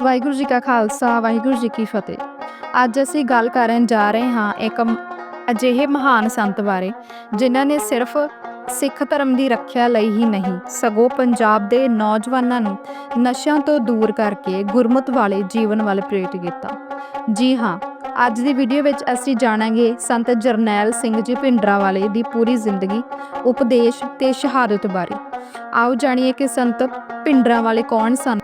ਵਾਹਿਗੁਰੂ ਜੀ ਕਾ ਖਾਲਸਾ, ਵਾਹਿਗੁਰੂ ਜੀ ਕੀ ਫਤਿਹ। ਅੱਜ ਅਸੀਂ ਗੱਲ ਕਰਨ ਜਾ ਰਹੇ ਹਾਂ ਇੱਕ ਅਜਿਹੇ ਮਹਾਨ ਸੰਤ ਬਾਰੇ, ਜਿਨ੍ਹਾਂ ਨੇ ਸਿਰਫ ਸਿੱਖ ਧਰਮ ਦੀ ਰੱਖਿਆ ਲਈ ਹੀ ਨਹੀਂ, ਸਗੋਂ ਪੰਜਾਬ ਦੇ ਨੌਜਵਾਨਾਂ ਨੂੰ ਨਸ਼ਿਆਂ ਤੋਂ ਦੂਰ ਕਰਕੇ ਗੁਰਮਤ ਵਾਲੇ ਜੀਵਨ ਵੱਲ ਪ੍ਰੇਰਿਤ ਕੀਤਾ। ਜੀ ਹਾਂ, ਅੱਜ ਦੀ ਵੀਡੀਓ ਵਿੱਚ ਅਸੀਂ ਜਾਣਾਂਗੇ ਸੰਤ ਜਰਨੈਲ ਸਿੰਘ ਜੀ ਭਿੰਡਰਾਂ ਵਾਲੇ ਦੀ ਪੂਰੀ ਜ਼ਿੰਦਗੀ, ਉਪਦੇਸ਼ ਤੇ ਸ਼ਹਾਦਤ ਬਾਰੇ। ਆਓ ਜਾਣੀਏ ਕਿ ਸੰਤ ਭਿੰਡਰਾਂ ਵਾਲੇ ਕੌਣ ਸਨ?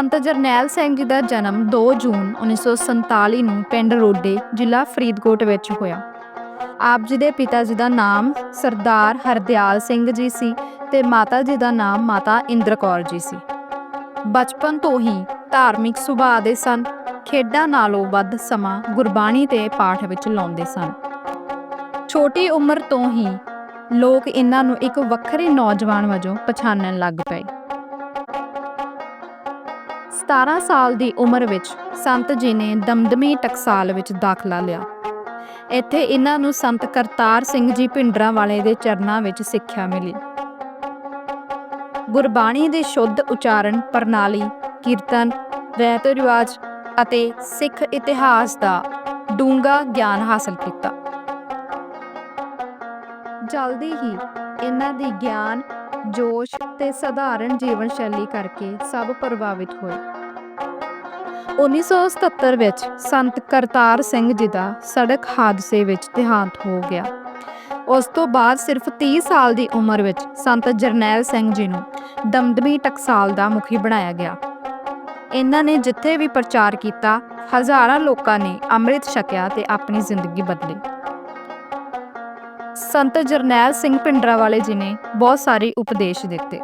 ਸੰਤ ਜਰਨੈਲ ਸਿੰਘ ਜੀ ਦਾ ਜਨਮ 2 ਜੂਨ 1947 ਨੂੰ ਪਿੰਡ ਰੋਡੇ, ਜ਼ਿਲ੍ਹਾ ਫਰੀਦਕੋਟ ਵਿੱਚ ਹੋਇਆ। ਆਪ ਜੀ ਦੇ ਪਿਤਾ ਜੀ ਦਾ ਨਾਮ ਸਰਦਾਰ ਹਰਦਿਆਲ ਸਿੰਘ ਜੀ ਸੀ ਤੇ ਮਾਤਾ ਜੀ ਦਾ ਨਾਮ ਮਾਤਾ ਇੰਦਰ ਕੌਰ ਜੀ ਸੀ। ਬਚਪਨ ਤੋਂ ਹੀ ਧਾਰਮਿਕ ਸੁਭਾਅ ਦੇ ਸਨ, ਖੇਡਾਂ ਨਾਲੋਂ ਵੱਧ ਸਮਾਂ ਗੁਰਬਾਣੀ ਤੇ ਪਾਠ ਵਿੱਚ ਲਾਉਂਦੇ ਸਨ। ਛੋਟੀ ਉਮਰ ਤੋਂ ਹੀ ਲੋਕ ਇਹਨਾਂ ਨੂੰ ਇੱਕ ਵੱਖਰੇ ਨੌਜਵਾਨ ਵਜੋਂ ਪਛਾਣਨ ਲੱਗ ਪਏ। 17 ਸਾਲ ਦੀ ਉਮਰ ਵਿੱਚ ਸੰਤ ਜੀ ਨੇ ਦਮਦਮੀ ਟਕਸਾਲ ਵਿੱਚ ਦਾਖਲਾ ਲਿਆ। ਇੱਥੇ ਇਹਨਾਂ ਨੂੰ ਸੰਤ ਕਰਤਾਰ ਸਿੰਘ ਜੀ ਭਿੰਡਰਾਂ ਵਾਲੇ ਦੇ ਚਰਨਾਂ ਵਿੱਚ ਸਿੱਖਿਆ ਮਿਲੀ। ਗੁਰਬਾਣੀ ਦੇ ਸ਼ੁੱਧ ਉਚਾਰਨ, ਪ੍ਰਣਾਲੀ, ਕੀਰਤਨ ਰਹਿਤ ਰਿਵਾਜ ਅਤੇ ਸਿੱਖ ਇਤਿਹਾਸ ਦਾ ਡੂੰਘਾ ਗਿਆਨ ਹਾਸਲ ਕੀਤਾ। ਜਲਦੀ ਹੀ ਇਹਨਾਂ ਦੀ ਗਿਆਨ ਜੋਸ਼ ਤੇ ਸਧਾਰਨ ਜੀਵਨ ਸ਼ੈਲੀ ਕਰਕੇ ਸਭ ਪ੍ਰਭਾਵਿਤ ਹੋਏ। 1977 ਵਿੱਚ ਸੰਤ ਕਰਤਾਰ ਸਿੰਘ ਜੀ ਦਾ ਸੜਕ ਹਾਦਸੇ ਵਿੱਚ ਦੇਹਾਂਤ ਹੋ ਗਿਆ। ਉਸ ਤੋਂ ਬਾਅਦ ਸਿਰਫ 30 ਸਾਲ ਦੀ ਉਮਰ ਵਿੱਚ ਸੰਤ ਜਰਨੈਲ ਸਿੰਘ ਜੀ ਨੂੰ ਦਮਦਮੀ ਟਕਸਾਲ ਦਾ ਮੁਖੀ ਬਣਾਇਆ ਗਿਆ। ਇਹਨਾਂ ਨੇ ਜਿੱਥੇ ਵੀ ਪ੍ਰਚਾਰ ਕੀਤਾ, ਹਜ਼ਾਰਾਂ ਲੋਕਾਂ ਨੇ ਅੰਮ੍ਰਿਤ ਛਕਿਆ ਤੇ ਆਪਣੀ ਜ਼ਿੰਦਗੀ ਬਦਲੀ। ਸੰਤ ਜਰਨੈਲ ਸਿੰਘ ਪਿੰਡਰਾ ਵਾਲੇ ਜੀ ਨੇ ਬਹੁਤ ਸਾਰੇ ਉਪਦੇਸ਼ ਦਿੱਤੇ।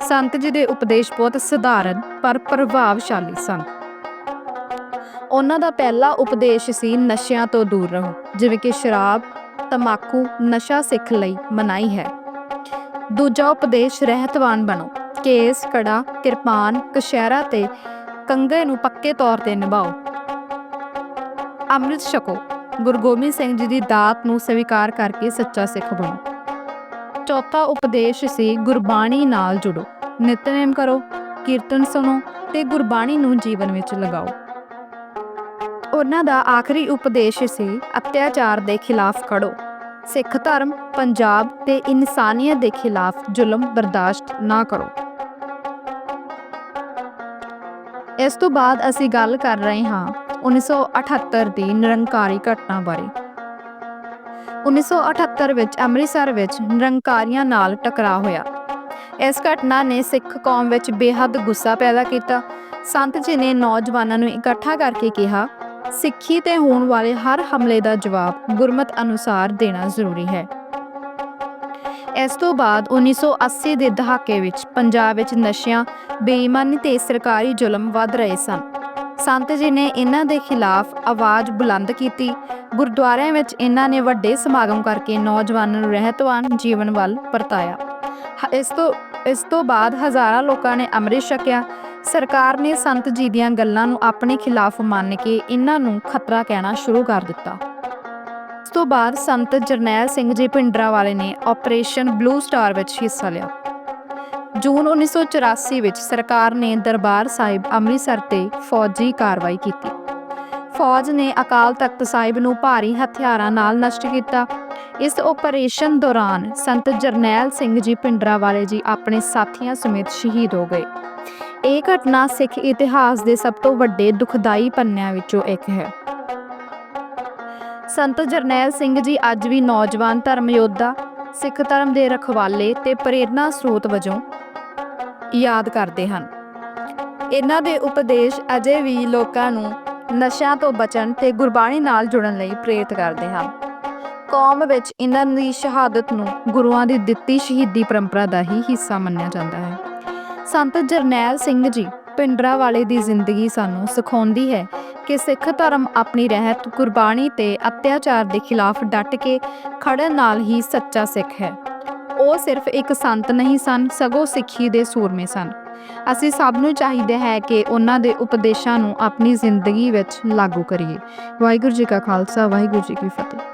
ਸੰਤ ਜੀ ਦੇ ਉਪਦੇਸ਼ ਬਹੁਤ ਸਧਾਰਨ, ਪਰ ਪ੍ਰਭਾਵਸ਼ਾਲੀ ਸਨ। ਉਹਨਾਂ ਦਾ ਪਹਿਲਾ ਉਪਦੇਸ਼ ਸੀ, ਨਸ਼ਿਆਂ ਤੋਂ ਦੂਰ ਰਹੋ, ਜਿਵੇਂ ਕਿ ਸ਼ਰਾਬ, ਤਮਾਕੂ, ਨਸ਼ਾ ਸਿੱਖ ਲਈ ਮਨਾਈ ਹੈ। ਦੂਜਾ ਉਪਦੇਸ਼, ਰਹਿਤਵਾਨ ਬਣੋ, ਕੇਸ, ਕੜਾ, ਕਿਰਪਾਨ, ਕਸ਼ਹਿਰਾ ਤੇ ਕੰਗੇ ਨੂੰ ਪੱਕੇ ਤੌਰ ਤੇ ਨਿਭਾਓ। ਅੰਮ੍ਰਿਤ ਛਕੋ। ਗੁਰੂ ਗੋਬਿੰਦ ਸਿੰਘ ਜੀ ਦੀ ਦਾਤ ਨੂੰ ਸਵੀਕਾਰ ਕਰਕੇ ਸੱਚਾ ਸਿੱਖ ਬਣੋ। ਚੌਥਾ ਉਪਦੇਸ਼ ਸੀ ਗੁਰਬਾਣੀ ਨਾਲ ਜੁੜੋ। ਨਿਤਨੇਮ ਕਰੋ, ਕੀਰਤਨ ਸੁਣੋ ਤੇ ਗੁਰਬਾਣੀ ਨੂੰ ਜੀਵਨ ਵਿੱਚ ਲਗਾਓ। ਉਹਨਾਂ ਦਾ ਆਖਰੀ ਉਪਦੇਸ਼ ਸੀ ਅਤਿਆਚਾਰ ਦੇ ਖਿਲਾਫ ਖੜੋ। ਸਿੱਖ ਧਰਮ, ਪੰਜਾਬ ਤੇ ਇਨਸਾਨੀਅਤ ਦੇ ਖਿਲਾਫ ਜ਼ੁਲਮ ਬਰਦਾਸ਼ਤ ਨਾ ਕਰੋ। ਇਸ ਤੋਂ ਬਾਅਦ ਅਸੀਂ ਗੱਲ ਕਰ ਰਹੇ ਹਾਂ 1978 ਦੀ ਨਿਰੰਕਾਰੀ ਘਟਨਾ ਬਾਰੇ। 1978 ਵਿੱਚ ਅੰਮ੍ਰਿਤਸਰ ਵਿੱਚ ਨਿਰੰਕਾਰੀਆਂ ਨਾਲ ਟਕਰਾਅ ਹੋਇਆ। ਇਸ ਘਟਨਾ ਨੇ ਸਿੱਖ ਕੌਮ ਵਿੱਚ ਬੇਹੱਦ ਗੁੱਸਾ ਪੈਦਾ ਕੀਤਾ। ਸੰਤ ਜੀ ਨੇ ਨੌਜਵਾਨਾਂ ਨੂੰ ਇਕੱਠਾ ਕਰਕੇ ਕਿਹਾ, ਸਿੱਖੀ ਤੇ ਹੋਣ ਵਾਲੇ ਹਰ ਹਮਲੇ ਦਾ ਜਵਾਬ ਗੁਰਮਤ ਅਨੁਸਾਰ ਦੇਣਾ ਜ਼ਰੂਰੀ ਹੈ। ਇਸ ਤੋਂ ਬਾਅਦ 1980 ਦੇ ਦਹਾਕੇ ਵਿੱਚ ਪੰਜਾਬ ਵਿੱਚ ਨਸ਼ਿਆਂ, ਬੇਈਮਾਨੀ ਤੇ ਸਰਕਾਰੀ ਜ਼ੁਲਮ ਵੱਧ ਰਹੇ ਸਨ। ਸੰਤ ਜੀ ਨੇ ਇਹਨਾਂ ਦੇ ਖਿਲਾਫ ਆਵਾਜ਼ ਬੁਲੰਦ ਕੀਤੀ। ਗੁਰਦੁਆਰਿਆਂ ਵਿੱਚ ਇਹਨਾਂ ਨੇ ਵੱਡੇ ਸਮਾਗਮ ਕਰਕੇ ਨੌਜਵਾਨਾਂ ਨੂੰ ਰਹਿਤਵਾਨ ਜੀਵਨ ਵੱਲ ਪਰਤਾਇਆ। ਇਸ ਤੋਂ ਇਸ ਤੋਂ ਬਾਅਦ ਹਜ਼ਾਰਾਂ ਲੋਕਾਂ ਨੇ ਅੰਮ੍ਰਿਤ ਛਕਿਆ। ਸਰਕਾਰ ਨੇ ਸੰਤ ਜੀ ਦੀਆਂ ਗੱਲਾਂ ਨੂੰ ਆਪਣੇ ਖਿਲਾਫ ਮੰਨ ਕੇ ਇਹਨਾਂ ਨੂੰ ਖਤਰਾ ਕਹਿਣਾ ਸ਼ੁਰੂ ਕਰ ਦਿੱਤਾ। ਇਸ ਤੋਂ ਬਾਅਦ ਸੰਤ ਜਰਨੈਲ ਸਿੰਘ ਜੀ ਭਿੰਡਰਾ ਵਾਲੇ ਨੇ ਆਪਰੇਸ਼ਨ ਬਲੂ ਸਟਾਰ ਵਿੱਚ ਹਿੱਸਾ ਲਿਆ। ਜੂਨ 1984 ਵਿੱਚ ਸਰਕਾਰ ਨੇ ਦਰਬਾਰ ਸਾਹਿਬ ਅੰਮ੍ਰਿਤਸਰ ਤੇ ਫੌਜੀ ਕਾਰਵਾਈ ਕੀਤੀ। ਫੌਜ ਨੇ ਅਕਾਲ ਤਖਤ ਸਾਹਿਬ ਨੂੰ ਭਾਰੀ ਹਥਿਆਰਾਂ ਨਾਲ ਨਸ਼ਟ ਕੀਤਾ। ਇਸ ਆਪਰੇਸ਼ਨ ਦੌਰਾਨ ਸੰਤ ਜਰਨੈਲ ਸਿੰਘ ਜੀ ਭਿੰਡਰਾ ਵਾਲੇ ਜੀ ਆਪਣੇ ਸਾਥੀਆਂ ਸਮੇਤ ਸ਼ਹੀਦ ਹੋ ਗਏ। ਇਹ ਘਟਨਾ ਸਿੱਖ ਇਤਿਹਾਸ ਦੇ ਸਭ ਤੋਂ ਵੱਡੇ ਦੁਖਦਾਈ ਪੰਨਿਆਂ ਵਿੱਚੋਂ ਇੱਕ ਹੈ। ਸੰਤ ਜਰਨੈਲ ਸਿੰਘ ਜੀ ਅੱਜ ਵੀ ਨੌਜਵਾਨ ਧਰਮ ਯੋਧਾ, ਸਿੱਖ ਧਰਮ ਦੇ ਰਖਵਾਲੇ ਤੇ ਪ੍ਰੇਰਨਾ ਸਰੋਤ ਵਜੋਂ ਯਾਦ ਕਰਦੇ ਹਨ। ਇਹਨਾਂ ਦੇ ਉਪਦੇਸ਼ ਅਜੇ ਵੀ ਲੋਕਾਂ ਨੂੰ ਨਸ਼ਿਆਂ ਤੋਂ ਬਚਣ ਤੇ ਗੁਰਬਾਣੀ ਨਾਲ ਜੁੜਨ ਲਈ ਪ੍ਰੇਰਿਤ ਕਰਦੇ ਹਨ। ਕੌਮ ਵਿੱਚ ਇਹਨਾਂ ਦੀ ਸ਼ਹਾਦਤ ਨੂੰ ਗੁਰੂਆਂ ਦੀ ਦਿੱਤੀ ਸ਼ਹੀਦੀ ਪਰੰਪਰਾ ਦਾ ਹੀ ਹਿੱਸਾ ਮੰਨਿਆ ਜਾਂਦਾ ਹੈ। ਸੰਤ ਜਰਨੈਲ ਸਿੰਘ ਜੀ ਪਿੰਡਰਾ ਵਾਲੇ ਦੀ ਜ਼ਿੰਦਗੀ ਸਾਨੂੰ ਸਿਖਾਉਂਦੀ ਹੈ ਕਿ ਸਿੱਖ ਧਰਮ ਆਪਣੀ ਰਹਿਤ, ਗੁਰਬਾਣੀ ਤੇ ਅਤਿਆਚਾਰ ਦੇ ਖਿਲਾਫ ਡਟ ਕੇ ਖੜਨ ਨਾਲ ਹੀ ਸੱਚਾ ਸਿੱਖ ਹੈ। ਉਹ ਸਿਰਫ ਇੱਕ ਸੰਤ ਨਹੀਂ ਸਨ, ਸਗੋਂ ਸਿੱਖੀ ਦੇ ਸੂਰਮੇ ਸਨ। ਅਸੀਂ ਸਭ ਨੂੰ ਚਾਹੀਦਾ ਹੈ ਕਿ ਉਹਨਾਂ ਦੇ ਉਪਦੇਸ਼ਾਂ ਨੂੰ ਆਪਣੀ ਜ਼ਿੰਦਗੀ ਵਿੱਚ ਲਾਗੂ ਕਰੀਏ। ਵਾਹਿਗੁਰੂ ਜੀ ਕਾ ਖਾਲਸਾ, ਵਾਹਿਗੁਰੂ ਜੀ ਕੀ ਫਤਿਹ।